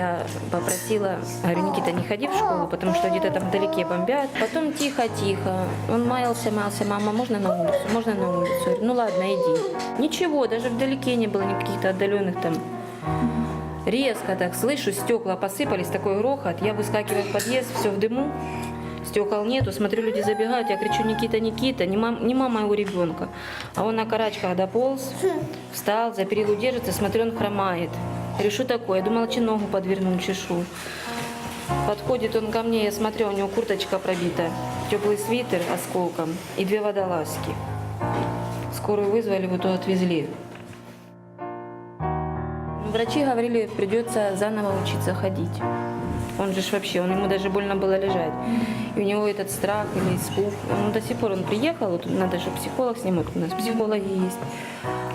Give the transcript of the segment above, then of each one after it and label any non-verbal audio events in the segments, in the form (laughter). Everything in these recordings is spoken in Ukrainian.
Я попросила, говорю, Никита, не ходи в школу, потому что где-то там вдалеке бомбят. Потом тихо-тихо. Он маялся, маялся, мама, можно на улицу? Можно на улицу? Говорю, ну ладно, иди. Ничего, даже вдалеке не было никаких-то отдаленных там Резко так слышу, стекла посыпались, такой грохот. Я выскакиваю в подъезд, все в дыму. Стекол нету, смотрю, люди забегают. Я кричу, Никита, Никита, не, мам, не мама его ребенка. А он на карачках дополз, встал, за перилу держится, смотрю, он хромает. Говорю, что такое? Я думала, че ногу подвернул, чешу. Подходит он ко мне, я смотрю, у него курточка пробита, теплый свитер осколком и две водолазки. Скорую вызвали, вот отвезли. Врачи говорили, придется заново учиться ходить. Он же ж вообще, он, ему даже больно было лежать. И у него этот страх или испуг, он до сих пор, он приехал, вот надо, чтобы психолог с ним, вот у нас психологи есть.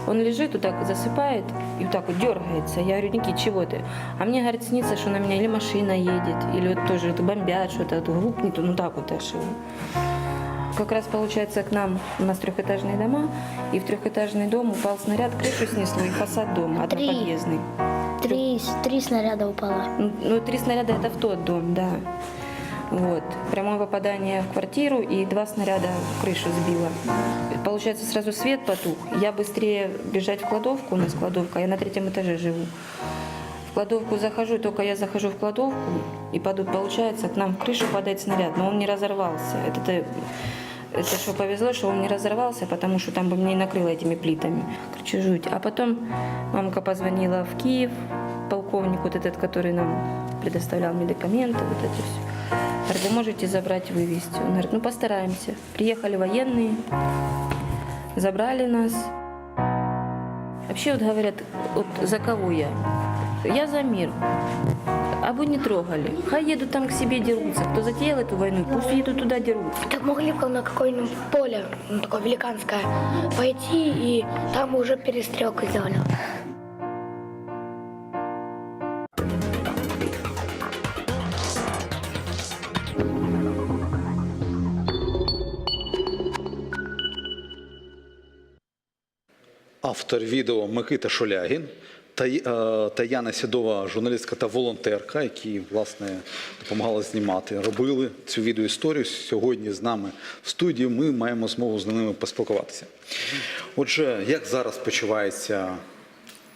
Он лежит, вот так засыпает и вот так вот дергается. Я говорю, Никит, чего ты? А мне, говорит, снится, что на меня или машина едет, или вот тоже вот бомбят, что-то вот глупнет, ну так вот аж его. Как раз получается к нам, у нас трехэтажные дома, и в трехэтажный дом упал снаряд, крышу снесло и фасад дома Три. одноподъездный. Три, три снаряда упало. Ну, три снаряда это в тот дом, да. Вот. Прямое попадание в квартиру и два снаряда крышу сбило. Получается, сразу свет потух. Я быстрее бежать в кладовку, у нас кладовка, я на третьем этаже живу. В кладовку захожу, только я захожу в кладовку, и падут, получается, к нам в крышу падает снаряд, но он не разорвался. Это, это что повезло, что он не разорвался, потому что там бы и накрыло этими плитами. Короче, жуть. А потом мамка позвонила в Киев, полковник вот этот, который нам предоставлял медикаменты, вот это все. Говорит, вы можете забрать, вывезти? Он говорит, ну постараемся. Приехали военные, забрали нас. Вообще вот говорят, вот за кого я? Я за мир. А вы не трогали. Хай едут там к себе дерутся. Кто затеял эту войну, пусть едут туда дерутся. Так могли бы на какое-нибудь поле, ну, такое великанское, пойти и там уже перестрелку сделали. Автор відео Микита Шулягін та, е, Таяна Сідова, журналістка та волонтерка, які власне допомагали знімати, робили цю відеоісторію. Сьогодні з нами в студії. Ми маємо змогу з ними поспілкуватися. Отже, як зараз почувається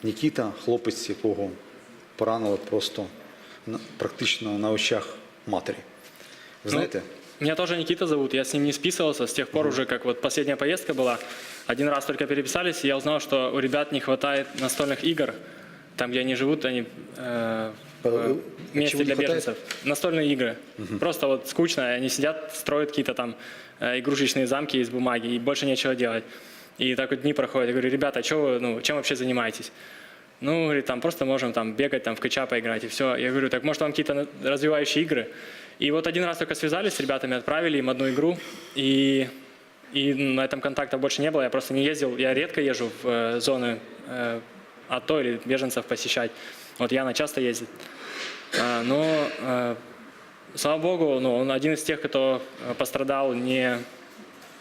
Нікіта, хлопець, якого поранили просто практично на очах матері? Ви знаєте? Меня тоже Никита зовут, я с ним не списывался с тех пор уже, как вот последняя поездка была. Один раз только переписались, и я узнал, что у ребят не хватает настольных игр. Там, где они живут, они э, Э, месте для беженцев. Настольные игры. Просто вот скучно, они сидят, строят какие-то там э, игрушечные замки из бумаги, и больше нечего делать. И так вот дни проходят. Я говорю, ребята, что вы, ну, чем вообще занимаетесь? Ну, говорит, там просто можем там бегать, там в кача поиграть и все. Я говорю, так может вам какие-то развивающие игры? И вот один раз только связались с ребятами, отправили им одну игру, и, и на этом контакта больше не было. Я просто не ездил, я редко езжу в э, зоны э, АТО или беженцев посещать. Вот Яна часто ездит. А, но, э, слава богу, ну, он один из тех, кто э, пострадал не,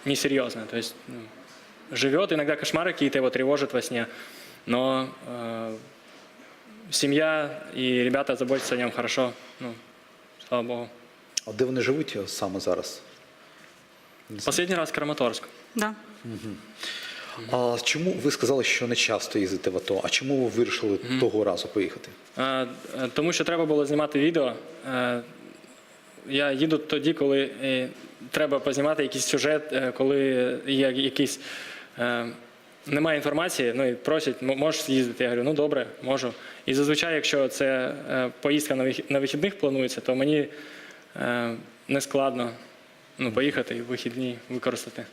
несерьезно. То есть ну, живет, иногда кошмары какие-то его тревожат во сне, но э, семья и ребята заботятся о нем хорошо. Ну, слава богу. А де вони живуть саме зараз? Последний раз Краматорск. Да. А чому ви сказали, що не часто їздите в АТО? А чому ви вирішили того разу поїхати? Е, е, Тому що треба було знімати відео. Е, Я їду тоді, коли е, треба познімати якийсь сюжет, е, коли є якийсь. е, Немає інформації, ну і просять, можеш з'їздити. Я говорю, ну добре, можу. І зазвичай, якщо це е, поїздка на вихід- на вихідних планується, то мені е, не складно ну, поїхати і вихідні використати.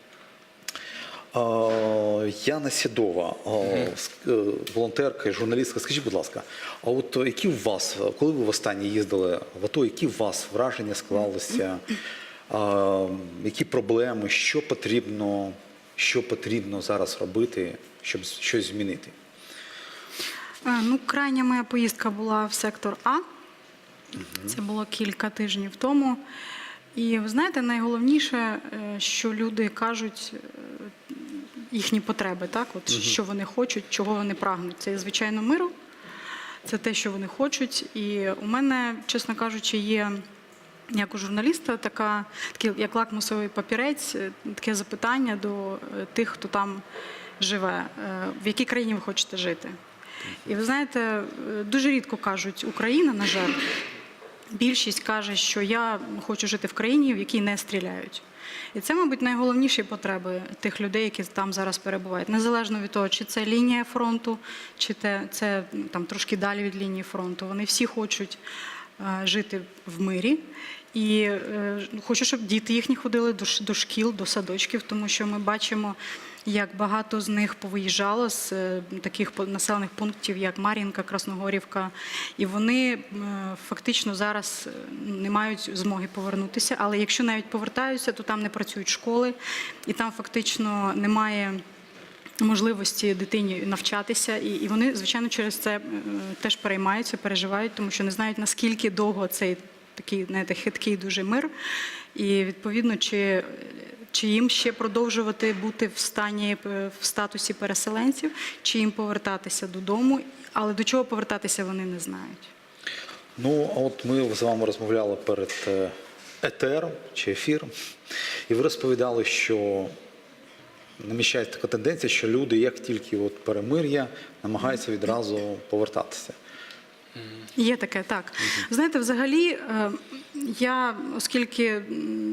Яна Сідова, е, волонтерка і журналістка. Скажіть, будь ласка, а от які у вас, коли ви востаннє їздили в АТО, які у вас враження склалися? Які проблеми, що потрібно, що потрібно зараз робити, щоб щось змінити? Е, Ну, крайня моя поїздка була в сектор А. Це було кілька тижнів тому. І ви знаєте, найголовніше, е, що люди кажуть е, їхні потреби, так? От, що вони хочуть, чого вони прагнуть. Це, звичайно, миру. це те, що вони хочуть. І у мене, чесно кажучи, є. Як у журналіста, така такий як лакмусовий папірець, е, таке запитання до е, тих, хто там живе. Е, В якій країні ви хочете жити? І ви знаєте, дуже рідко кажуть Україна, на жаль. Більшість каже, що я хочу жити в країні, в якій не стріляють. І це, мабуть, найголовніші потреби тих людей, які там зараз перебувають, незалежно від того, чи це лінія фронту, чи те, це там трошки далі від лінії фронту. Вони всі хочуть жити в мирі. І е, хочу, щоб діти їхні ходили до, шкіл, до садочків, тому що ми бачимо, як багато з них повиїжджало з е, таких населених пунктів, як Мар'їнка, Красногорівка, і вони е, фактично зараз е, не мають змоги повернутися. Але якщо навіть повертаються, то там не працюють школи, і там фактично немає можливості дитині навчатися, і, і вони, звичайно, через це е, теж переймаються, переживають, тому що не знають наскільки довго цей такий знаєте, хиткий дуже мир, і відповідно, чи, чи їм ще продовжувати бути в стані е, в статусі переселенців, чи їм повертатися додому, але до чого повертатися вони не знають. Ну, а от ми з вами розмовляли перед е, етером чи ефіром, і ви розповідали, що наміщається така тенденція, що люди, як тільки от перемир'я, намагаються відразу повертатися. Є таке, так. Знаєте, взагалі, е, я, оскільки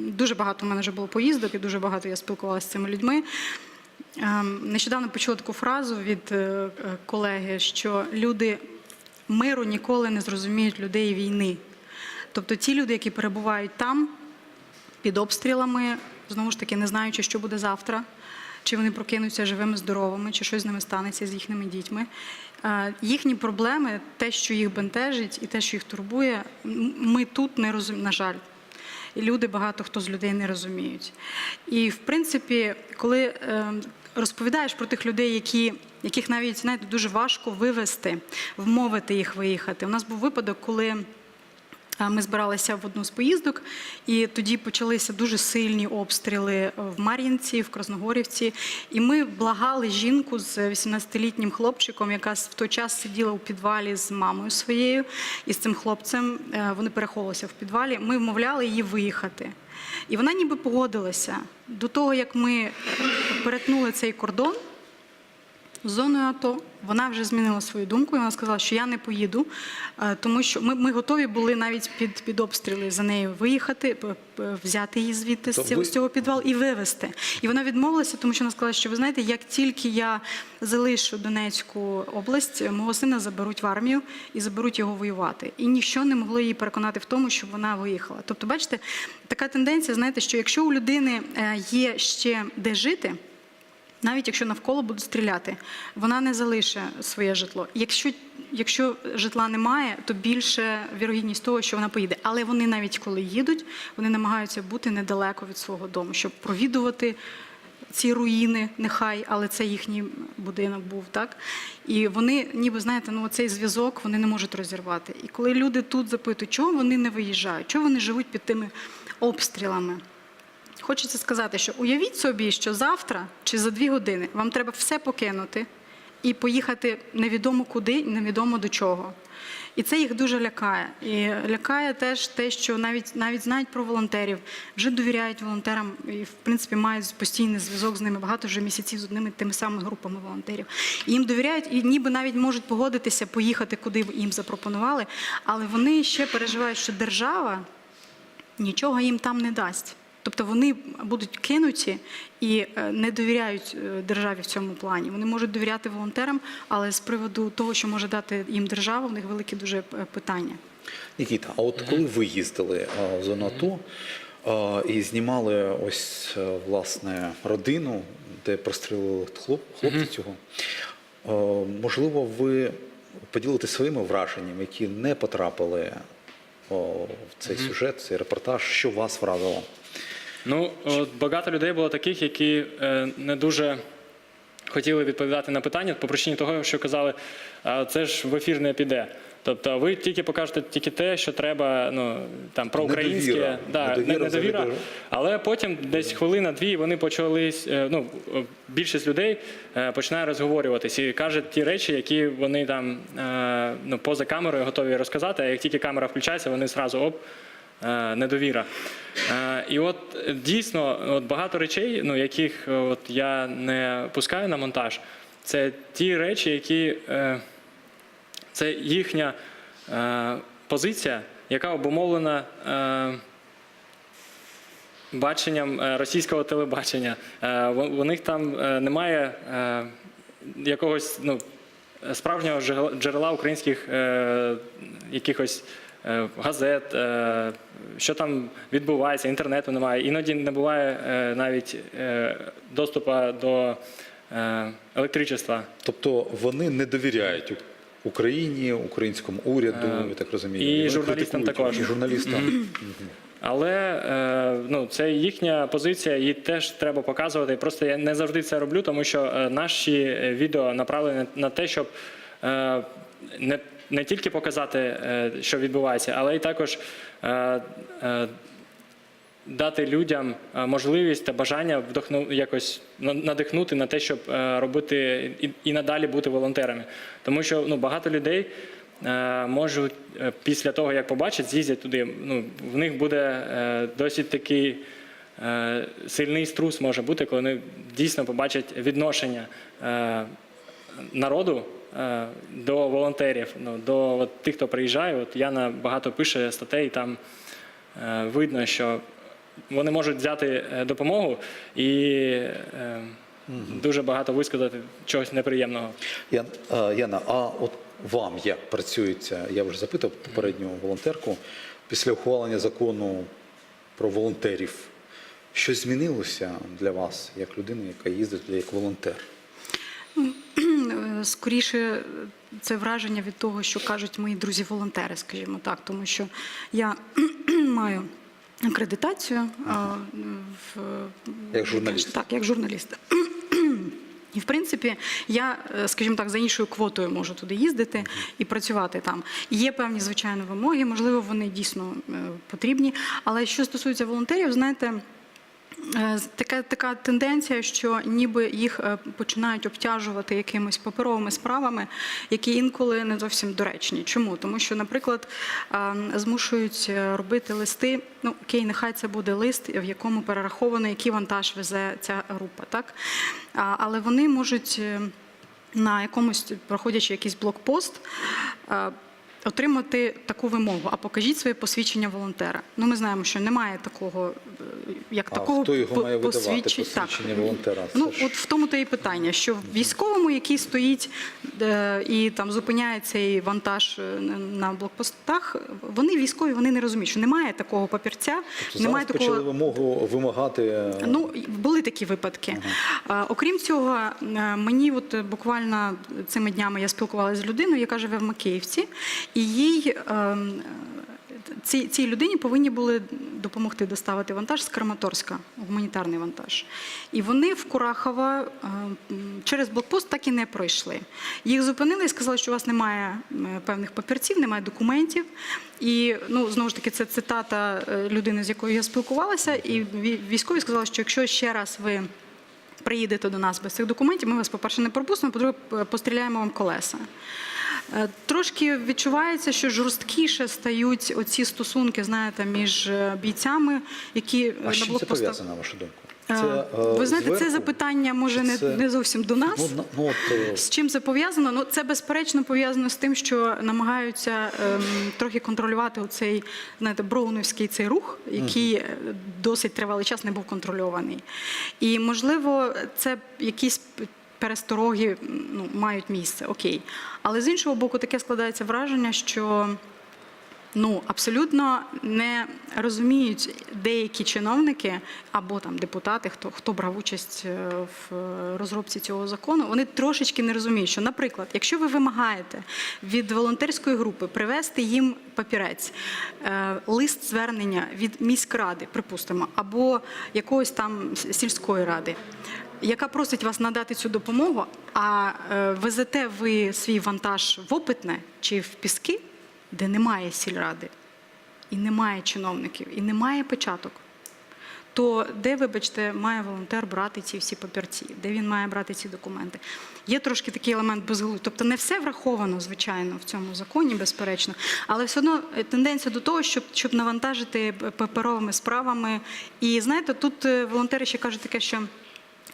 дуже багато в мене вже було поїздок і дуже багато я спілкувалася з цими людьми. е, Нещодавно почула таку фразу від е, колеги, що люди миру ніколи не зрозуміють людей війни. Тобто ті люди, які перебувають там під обстрілами, знову ж таки, не знаючи, що буде завтра, чи вони прокинуться живими, здоровими, чи щось з ними станеться з їхніми дітьми. Їхні проблеми, те, що їх бентежить, і те, що їх турбує, ми тут не розуміємо, на жаль. І люди, багато хто з людей не розуміють. І в принципі, коли е, розповідаєш про тих людей, які, яких навіть знаєте, дуже важко вивести, вмовити їх виїхати. У нас був випадок, коли. Ми збиралися в одну з поїздок, і тоді почалися дуже сильні обстріли в Мар'їнці, в Красногорівці. І ми благали жінку з 18-літнім хлопчиком, яка в той час сиділа у підвалі з мамою своєю і з цим хлопцем. е, Вони переховувалися в підвалі. Ми вмовляли її виїхати. І вона ніби погодилася до того, як ми перетнули цей кордон зоною АТО. Вона вже змінила свою думку. і Вона сказала, що я не поїду, е, тому що ми, ми готові були навіть під, під обстріли за нею виїхати, взяти її звідти з цього, з цього підвалу і вивезти. І вона відмовилася, тому що вона сказала, що ви знаєте, як тільки я залишу Донецьку область, мого сина заберуть в армію і заберуть його воювати. І ніщо не могло її переконати в тому, щоб вона виїхала. Тобто, бачите, така тенденція, знаєте, що якщо у людини е, є ще де жити. Навіть якщо навколо будуть стріляти, вона не залишить своє житло. Якщо, якщо житла немає, то більше вірогідність того, що вона поїде. Але вони навіть коли їдуть, вони намагаються бути недалеко від свого дому, щоб провідувати ці руїни, нехай, але це їхній будинок був, так? І вони, ніби знаєте, ну цей зв'язок вони не можуть розірвати. І коли люди тут запитують, чого вони не виїжджають, чого вони живуть під тими обстрілами. Хочеться сказати, що уявіть собі, що завтра чи за дві години вам треба все покинути і поїхати невідомо куди, невідомо до чого. І це їх дуже лякає. І лякає теж те, що навіть навіть знають про волонтерів, вже довіряють волонтерам і, в принципі, мають постійний зв'язок з ними багато вже місяців з одними тими самими групами волонтерів. І їм довіряють, і ніби навіть можуть погодитися поїхати, куди їм запропонували, але вони ще переживають, що держава нічого їм там не дасть. Тобто вони будуть кинуті і е, не довіряють е, державі в цьому плані. Вони можуть довіряти волонтерам, але з приводу того, що може дати їм держава, в них великі дуже е, питання. Нікіта, а от коли ви їздили в зону АТО і знімали ось власне родину, де прострілили хлоп, хлопця цього, можливо, ви поділитесь своїми враженнями, які не потрапили в цей сюжет, в цей репортаж, що вас вразило? Ну, от багато людей було таких, які е, не дуже хотіли відповідати на питання по причині того, що казали, це ж в ефір не піде. Тобто ви тільки покажете тільки те, що треба, ну там про українське, да, Недовіра недовіра. Але потім десь хвилина-дві вони почались. е, Ну більшість людей е, починає розговорюватись і каже ті речі, які вони там ну поза камерою готові розказати. А як тільки камера включається, вони зразу оп. Е, Недовіра. Е, І от дійсно от багато речей, ну, яких е, от я не пускаю на монтаж, це ті речі, які це їхня позиція, яка обумовлена баченням російського телебачення. У них там немає якогось ну, справжнього джерела- українських якихось газет, е, що там відбувається, інтернету немає. Іноді не буває е, навіть е, доступу до е, електричества. Тобто вони не довіряють Україні, українському уряду, Е, я так розумію. і Вони журналістам також. І журналістам. (clears throat) Але е, ну, це їхня позиція, її теж треба показувати. Просто я не завжди це роблю, тому що е, наші е, відео направлені на те, щоб е, не, не тільки показати, е, що відбувається, але й також е, е, дати людям можливість та бажання вдохну якось надихнути на те, щоб робити і, надалі бути волонтерами. Тому що ну, багато людей можуть після того, як побачать, з'їздять туди. Ну, в них буде досить такий сильний струс може бути, коли вони дійсно побачать відношення народу. Е, До волонтерів, ну, до от, тих, хто приїжджає. От Яна багато пише статей, там е, видно, що вони можуть взяти е, допомогу і е, дуже багато висказати чогось неприємного. А, Яна, а от вам як працюється? Я вже запитав попередню волонтерку після ухвалення закону про волонтерів. Щось змінилося для вас як людини, яка їздить як волонтер? (clears throat) Е, Скоріше це враження від того, що кажуть мої друзі-волонтери, скажімо так, тому що я (clears throat) маю акредитацію а, в Як журналіст. Так, як журналіст. І в принципі, я, е, скажімо так, за іншою квотою можу туди їздити і працювати там. Є певні звичайно вимоги, можливо, вони дійсно е, потрібні. Але що стосується волонтерів, знаєте. Е, Така, така тенденція, що ніби їх е, починають обтяжувати якимись паперовими справами, які інколи не зовсім доречні. Чому? Тому що, наприклад, е, змушують робити листи. Ну окей, нехай це буде лист, в якому перераховано, який вантаж везе ця група, так але вони можуть на якомусь проходячи якийсь блокпост. Отримати таку вимогу, а покажіть своє посвідчення волонтера. Ну, ми знаємо, що немає такого, е, як А такого хто його має видавати, посвідчень- так. посвідчення волонтера? Це Ну, ж- от в тому то і питання, що військовому, який стоїть е, і там зупиняє цей вантаж е, на блокпостах, вони військові, вони не розуміють, що немає такого папірця, Тобто немає зараз почали такого. вимогу вимагати. е, Ну, були такі випадки. А, Окрім цього, мені от буквально цими днями я спілкувалася з людиною, яка живе в Макіївці, і їй. ем, Цій, цій людині повинні були допомогти доставити вантаж з Краматорська, гуманітарний вантаж. І вони в Курахова е, через блокпост так і не пройшли. Їх зупинили і сказали, що у вас немає певних папірців, немає документів. І ну знову ж таки, це цитата е, людини, з якою я спілкувалася, і ві- військові сказали, що якщо ще раз ви приїдете до нас без цих документів, ми вас, по-перше, не пропустимо, по-друге, постріляємо вам колеса. Е, Трошки відчувається, що жорсткіше стають оці стосунки, знаєте, між е, бійцями, які е, А на з чим це пов'язано, на вашу думку? Е, е, Ви знаєте, це запитання може не, це- не зовсім до нас. Ну, ну, от, З чим це пов'язано? Ну це безперечно пов'язано з тим, що намагаються ем, трохи контролювати оцей знаєте, броунівський цей рух, який е, досить тривалий час не був контрольований. І можливо, це якісь перестороги ну, мають місце, окей. Але з іншого боку, таке складається враження, що ну абсолютно не розуміють деякі чиновники або там депутати, хто хто брав участь е, в е, розробці цього закону. Вони трошечки не розуміють, що, наприклад, якщо ви вимагаєте від волонтерської групи привезти їм папірець, е, лист звернення від міськради, припустимо, або якогось там сільської ради. Яка просить вас надати цю допомогу, а е, везете ви свій вантаж в опитне чи в піски, де немає сільради, і немає чиновників, і немає печаток, то де, вибачте, має волонтер брати ці всі папірці, де він має брати ці документи? Є трошки такий елемент безглуздя. Тобто не все враховано, звичайно, в цьому законі, безперечно, але все одно е, тенденція до того, щоб, щоб навантажити паперовими справами. І знаєте, тут е, волонтери ще кажуть таке, що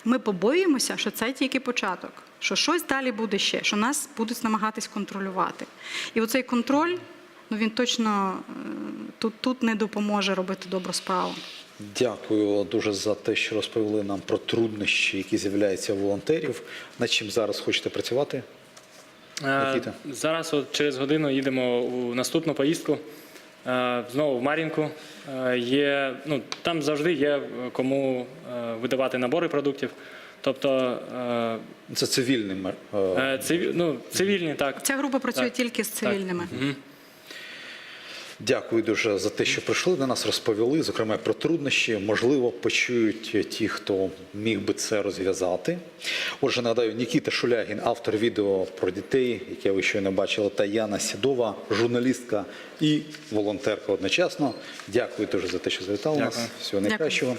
ми побоюємося, що це тільки початок, що щось далі буде ще, що нас будуть намагатись контролювати. І оцей контроль, ну він точно е, тут, тут не допоможе робити добру справу. Дякую дуже за те, що розповіли нам про труднощі, які з'являються у волонтерів. Над чим зараз хочете працювати? Е, Зараз от через годину їдемо у наступну поїздку. Е, Знову в Мар'їнку. Е, Є, ну, там завжди є е, кому видавати набори продуктів. Тобто Це цивільний мер- е, е, циві, ну, цивільні, так. Ця група працює Так. тільки з цивільними. Дякую дуже за те, що прийшли до нас, розповіли, зокрема про труднощі. Можливо, почують ті, хто міг би це розв'язати. Отже, нагадаю, Нікіта Шулягін, автор відео про дітей, яке ви щойно бачили, та Яна Сідова, журналістка і волонтерка одночасно. Дякую дуже за те, що завітали нас. Всього найкращого.